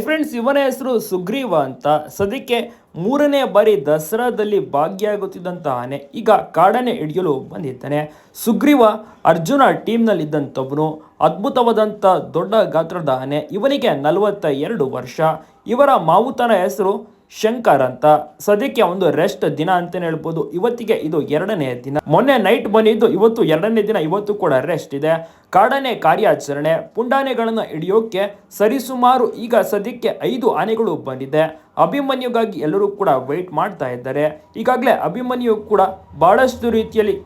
Friends, ಇವನ ಹೆಸರು ಸುಗ್ರೀವ ಅಂತ. ಸದ್ಯಕ್ಕೆ ಮೂರನೇ ಬಾರಿ ದಸರಾದಲ್ಲಿ ಭಾಗಿಯಾಗುತ್ತಿದ್ದಂತ ಆನೆ ಈಗ ಕಾಡನೆ ಹಿಡಿಯಲು ಬಂದಿದ್ದಾನೆ. ಸುಗ್ರೀವ ಅರ್ಜುನ ಟೀಮ್ನಲ್ಲಿದ್ದಂಥವನು, ಅದ್ಭುತವಾದಂಥ ದೊಡ್ಡ ಗಾತ್ರದ ಆನೆ. ಇವನಿಗೆ ನಲವತ್ತ ಎರಡು ವರ್ಷ. ಇವರ ಮಾವುತನ ಹೆಸರು ಶಂಕರ್ ಅಂತ. ಸದ್ಯಕ್ಕೆ ಒಂದು ರೆಸ್ಟ್ ದಿನ ಅಂತಲೇ ಹೇಳ್ಬೋದು. ಇವತ್ತಿಗೆ ಇದು ಎರಡನೇ ದಿನ. ಮೊನ್ನೆ ನೈಟ್ ಬಂದಿದ್ದು ಇವತ್ತು ಎರಡನೇ ದಿನ, ಇವತ್ತು ಕೂಡ ರೆಸ್ಟ್ ಇದೆ. ಕಾಡಾನೆ ಕಾರ್ಯಾಚರಣೆ. ಪುಂಡಾನೆಗಳನ್ನು ಹಿಡಿಯೋಕೆ ಸರಿಸುಮಾರು ಈಗ ಸದ್ಯಕ್ಕೆ ಐದು ಆನೆಗಳು ಬಂದಿದೆ. ಅಭಿಮನ್ಯುಗಾಗಿ ಎಲ್ಲರೂ ಕೂಡ ವೆಯ್ಟ್ ಮಾಡ್ತಾ ಇದ್ದಾರೆ. ಈಗಾಗಲೇ ಅಭಿಮನ್ಯು ಕೂಡ ಬಹಳಷ್ಟು ರೀತಿಯಲ್ಲಿ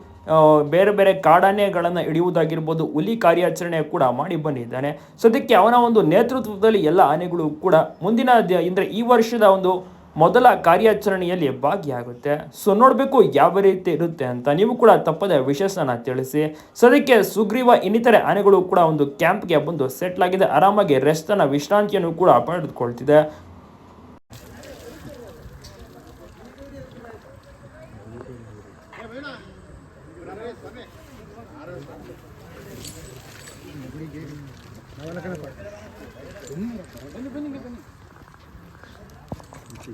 ಬೇರೆ ಬೇರೆ ಕಾಡಾನೆಗಳನ್ನು ಹಿಡಿಯುವುದಾಗಿರ್ಬೋದು, ಹುಲಿ ಕಾರ್ಯಾಚರಣೆ ಕೂಡ ಮಾಡಿ ಬಂದಿದ್ದಾನೆ. ಸದ್ಯಕ್ಕೆ ಅವನ ಒಂದು ನೇತೃತ್ವದಲ್ಲಿ ಎಲ್ಲ ಆನೆಗಳು ಕೂಡ ಮುಂದಿನ ಅಂದ್ರೆ ಈ ವರ್ಷದ ಒಂದು ಮೊದಲ ಕಾರ್ಯಾಚರಣೆಯಲ್ಲಿ ಭಾಗಿಯಾಗುತ್ತೆ. ಸೊ ನೋಡಬೇಕು ಯಾವ ರೀತಿ ಇರುತ್ತೆ ಅಂತ. ನೀವು ಕೂಡ ತಪ್ಪದೆ ವಿಶೇಷನ ತಿಳಿಸಿ. ಸದ್ಯಕ್ಕೆ ಸುಗ್ರೀವ ಇನ್ನಿತರೆ ಆನೆಗಳು ಕೂಡ ಒಂದು ಕ್ಯಾಂಪ್ಗೆ ಬಂದು ಸೆಟ್ಲ್ ಆಗಿದೆ ಆರಾಮಾಗಿ ರೆಸ್ಟನ್ನ ವಿಶ್ರಾಂತಿಯನ್ನು ಕೂಡ ಪಡೆದುಕೊಳ್ತಿದೆ. ಬನ್ನಿ ಬನ್ನಿ ¡Ay,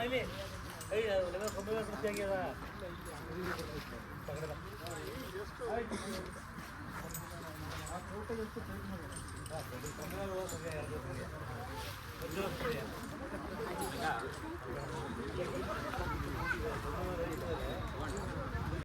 le veo! ¡Ay, le ತಗರೆದ ಎಷ್ಟು ತಗರೆದ ಎಷ್ಟು ಹಾ ಟೋಟಲ್ ಎಷ್ಟು ತಗರೆದ ತಗರೆದ ಟೋಟಲ್